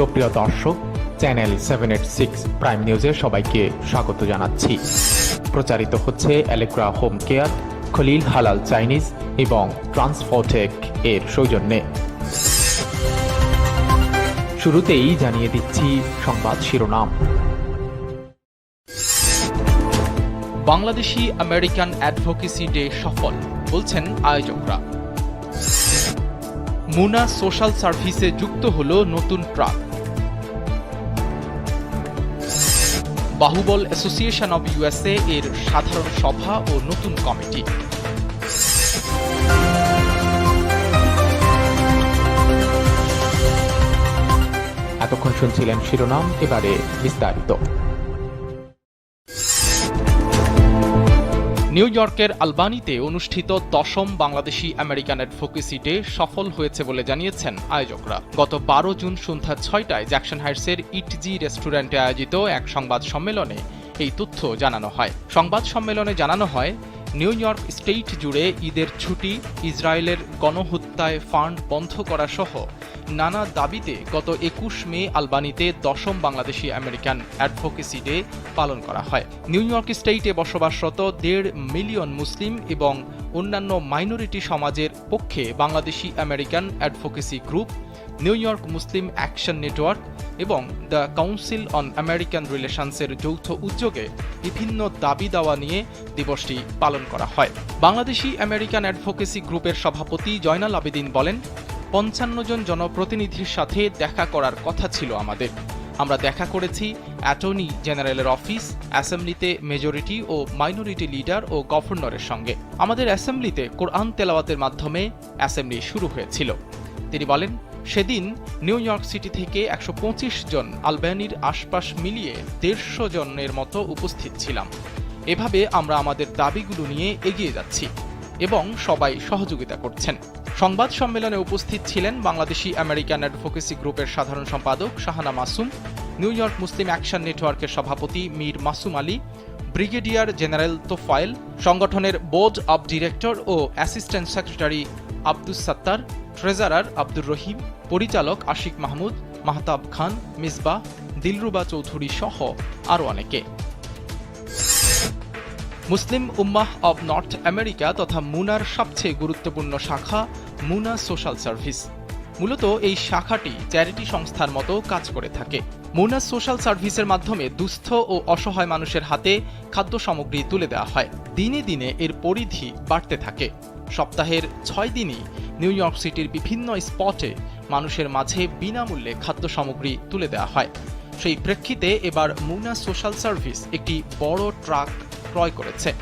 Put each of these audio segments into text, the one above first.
সুপ্রিয় দর্শক, channel seven eight six prime নিউজে সবাইকে স্বাগত জানাচ্ছি। প্রচারিত হচ্ছে অ্যালেক্রা হোম কেয়ার খলিল হালাল চাইনিজ এবং ট্রান্সফোটেক এর সৌজন্যে। শুরুতেই জানিয়ে দিচ্ছি সংবাদ শিরোনাম। বাংলাদেশি আমেরিকান অ্যাডভোকেসি ডে সফল, বলছেন আয়োজকরা। মুনা সোশ্যাল সার্ভিসে যুক্ত হল নতুন truck. Bahubal association of USA এর সাধারণ সভা ও নতুন কমিটি। এতক্ষণ শুনছিলেন শিরোনাম, এবারে বিস্তারিত। নিউ ইয়র্কের আলবানিতে অনুষ্ঠিত দশম বাংলাদেশি আমেরিকান অ্যাডভোকেসি ডে সফল হয়েছে বলে জানিয়েছেন আয়োজকরা। গত বারো জুন সন্ধ্যা ছয়টায় জ্যাকসন হাইটসের ইটজি রেস্টুরেন্টে আয়োজিত এক সংবাদ সম্মেলনে এই তথ্য জানানো হয়। সংবাদ সম্মেলনে জানানো হয় নিউ ইয়র্ক স্টেট জুড়ে ঈদের ছুটি, ইসরায়েলের গণহত্যায় ফান্ড বন্ধ করা সহ নানা দাবিতে গত একুশ মে আলবানিতে দশম বাংলাদেশি আমেরিকান অ্যাডভোকেসি ডে পালন করা হয়। নিউ ইয়র্ক স্টেটে বসবাসরত দেড় মিলিয়ন মুসলিম এবং অন্যান্য মাইনরিটি সমাজের পক্ষে Bangladeshi American advocacy group New York Muslim action network এবং দ্য কাউন্সিল অন আমেরিকান রিলেশনসের যৌথ উদ্যোগে বিভিন্ন দাবি দাওয়া নিয়ে দিবসটি পালন করা হয়। বাংলাদেশি আমেরিকান অ্যাডভোকেসি গ্রুপের সভাপতি জয়নাল আবেদিন বলেন, পঞ্চান্ন জন জনপ্রতিনিধির সাথে দেখা করার কথা ছিল আমাদের। আমরা দেখা করেছি অ্যাটর্নি জেনারেলের অফিস, অ্যাসেম্বলিতে মেজরিটি ও মাইনরিটি লিডার ও গভর্নরের সঙ্গে। আমাদের অ্যাসেম্বলিতে কোরআন তেলাওয়াতের মাধ্যমে অ্যাসেম্বলি শুরু হয়েছিল। তিনি বলেন সেদিন নিউ ইয়র্ক সিটি থেকে একশো পঁচিশ জন আলবানির আশপাশ মিলিয়ে দেড়শো জনের মতো উপস্থিত ছিলাম। এভাবে আমরা আমাদের দাবিগুলো নিয়ে এগিয়ে যাচ্ছি এবং সবাই সহযোগিতা করছেন। সংবাদ সম্মেলনে উপস্থিত ছিলেন বাংলাদেশি আমেরিকান অ্যাডভোকেসি গ্রুপের সাধারণ সম্পাদক Shahana Masum, New York Muslim action নেটওয়ার্কের সভাপতি মীর মাসুম আলী, ব্রিগেডিয়ার জেনারেল তোফায়েল, সংগঠনের board of director O assistant secretary Abdus Sattar, treasurer Abdur Rahim, পরিচালক আশিক মাহমুদ, মাহতাব খান মিসবাহ দিলরুবা চৌধুরী সহ আরও অনেকে। Muslim Ummah of North America তথা মুনার সবচেয়ে গুরুত্বপূর্ণ শাখা মুনা সোশ্যাল সার্ভিস। মূলত এই শাখাটি চ্যারিটি সংস্থার মতো কাজ করে থাকে। মুনা সোশ্যাল সার্ভিসের মাধ্যমে দুস্থ ও অসহায় মানুষের হাতে খাদ্য সামগ্রী তুলে দেওয়া হয়। দিনে দিনে এর পরিধি বাড়তে থাকে। সপ্তাহের ছয় দিনই নিউ ইয়র্ক সিটির বিভিন্ন স্পটে মানুষের মাঝে বিনামূল্যে খাদ্য সামগ্রী তুলে দেওয়া হয়। সেই প্রেক্ষিতে এবার মুনা সোশ্যাল সার্ভিস একটি বড় ট্রাক ক্রয় করেছে।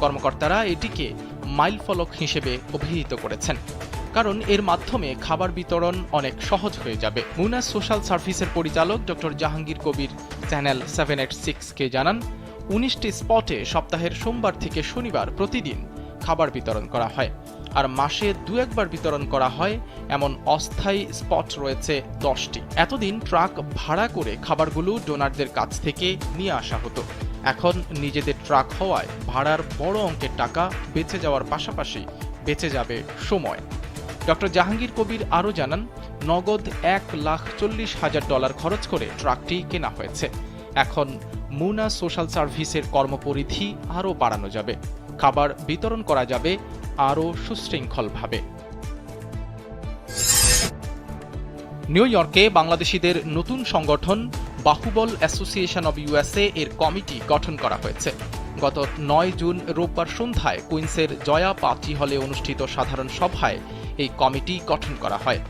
কর্মকর্তারা এটিকে মাইল ফলক হিসেবে অভিহিত করেছেন। কারণ এর মাধ্যমে খাবার বিতরণ অনেক সহজ হয়ে যাবে। মুনা সোশ্যাল সার্ভিসের পরিচালক doctor Jahangir Kabir channel seven eight সিক্সকে জানান, উনিশটি স্পটে সপ্তাহের সোমবার থেকে শনিবার প্রতিদিন খাবার বিতরণ করা হয়। আর মাসে দু একবার বিতরণ করা হয়, এমন অস্থায়ী স্পট রয়েছে দশটি। এতদিন ট্রাক ভাড়া করে খাবারগুলো ডোনারদের কাছ থেকে নিয়ে আসা হতো। এখন নিজেদের ট্রাক হওয়ায় ভাড়ার বড় অঙ্কের টাকা বেঁচে যাওয়ার পাশাপাশি বেঁচে যাবে সময়। ডক্টর জাহাঙ্গীর কবির আরও জানান, নগদ এক লাখ চল্লিশ হাজার ডলার খরচ করে ট্রাকটি কেনা হয়েছে। এখন মুনা সোশ্যাল সার্ভিসের কর্মপরিধি আরও বাড়ানো যাবে। খাবার বিতরণ করা যাবে আরও সুশৃঙ্খলভাবে। নিউ ইয়র্কে বাংলাদেশিদের নতুন সংগঠন বাহুবল অ্যাসোসিয়েশন অব ইউএসএ এর কমিটি গঠন করা হয়েছে। গত নয় জুন রোববার সন্ধ্যায় কুইন্সের জয়া পাচি হলে অনুষ্ঠিত সাধারণ সভায় এই কমিটি গঠন করা হয়।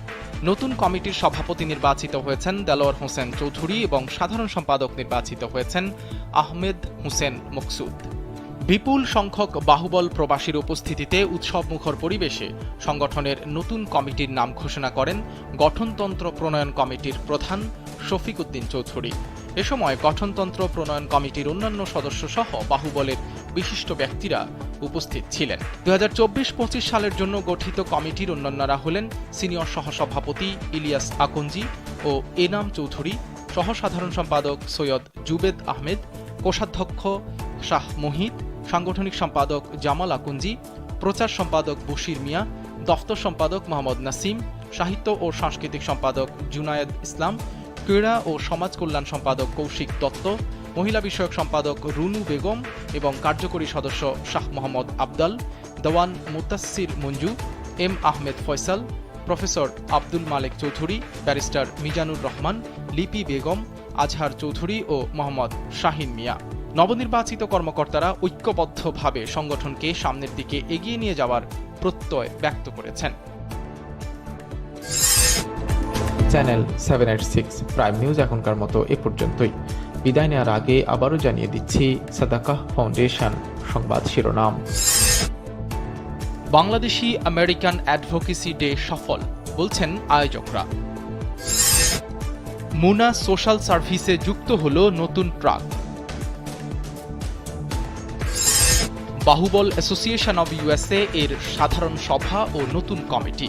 নতুন কমিটির সভাপতি নির্বাচিত হয়েছেন দেলোয়ার হোসেন চৌধুরী এবং সাধারণ সম্পাদক নির্বাচিত হয়েছেন আহমেদ হোসেন মকসুদ। বিপুল সংখ্যক বাহুবল প্রবাসীর উপস্থিতিতে উৎসবমুখর পরিবেশে সংগঠনের নতুন কমিটির নাম ঘোষণা করেন গঠনতন্ত্র প্রণয়ন কমিটির প্রধান শফিক উদ্দিন চৌধুরী। এ সময় গঠনতন্ত্র প্রণয়ন কমিটির অন্যান্য সদস্য সহ বাহুবলের বিশিষ্ট ব্যক্তিরা উপস্থিত ছিলেন। দু হাজার সালের জন্য গঠিত কমিটির অন্যান্যরা হলেন সিনিয়র সহসভাপতি ইলিয়াস আকঞ্জি ও এনাম চৌধুরী, সহসাধারণ সম্পাদক সৈয়দ জুবেদ আহমেদ, কোষাধ্যক্ষ শাহ মোহিত সাংগঠনিক সম্পাদক জামাল আকুঞ্জি, প্রচার সম্পাদক বশির মিয়া, দফতর সম্পাদক মোহাম্মদ নাসিম, সাহিত্য ও সাংস্কৃতিক সম্পাদক জুনায়েদ ইসলাম, ক্রীড়া ও সমাজ কল্যাণ সম্পাদক কৌশিক দত্ত, মহিলা বিষয়ক সম্পাদক রুনু বেগম এবং কার্যকরী সদস্য Shah Mohammad Abdal, Dewan Mutasir Monju, M Ahmed Faisal, professor Abdul Malek Chowdhury, barrister Mizanur Rahman, Lipi Begum, Azhar Chowdhury ও মোহাম্মদ শাহিন মিয়া। নবনির্বাচিত কর্মকর্তারা ঐক্যবদ্ধভাবে সংগঠনকে সামনের দিকে এগিয়ে নিয়ে যাওয়ার প্রত্যয় ব্যক্ত করেছেন। Channel seven eight six prime news এখনকার মতো এ পর্যন্তই। বিদায় নেওয়ার আগে আবারও জানিয়ে দিচ্ছি সাদাকাহ ফাউন্ডেশন সংবাদ শিরোনাম। বাংলাদেশি আমেরিকান অ্যাডভোকেসি ডে সফল বলছেন আয়োজকরা। মুনা সোশ্যাল সার্ভিসে যুক্ত হল নতুন truck. Bahubal association of USA এর সাধারণ সভা ও নতুন কমিটি।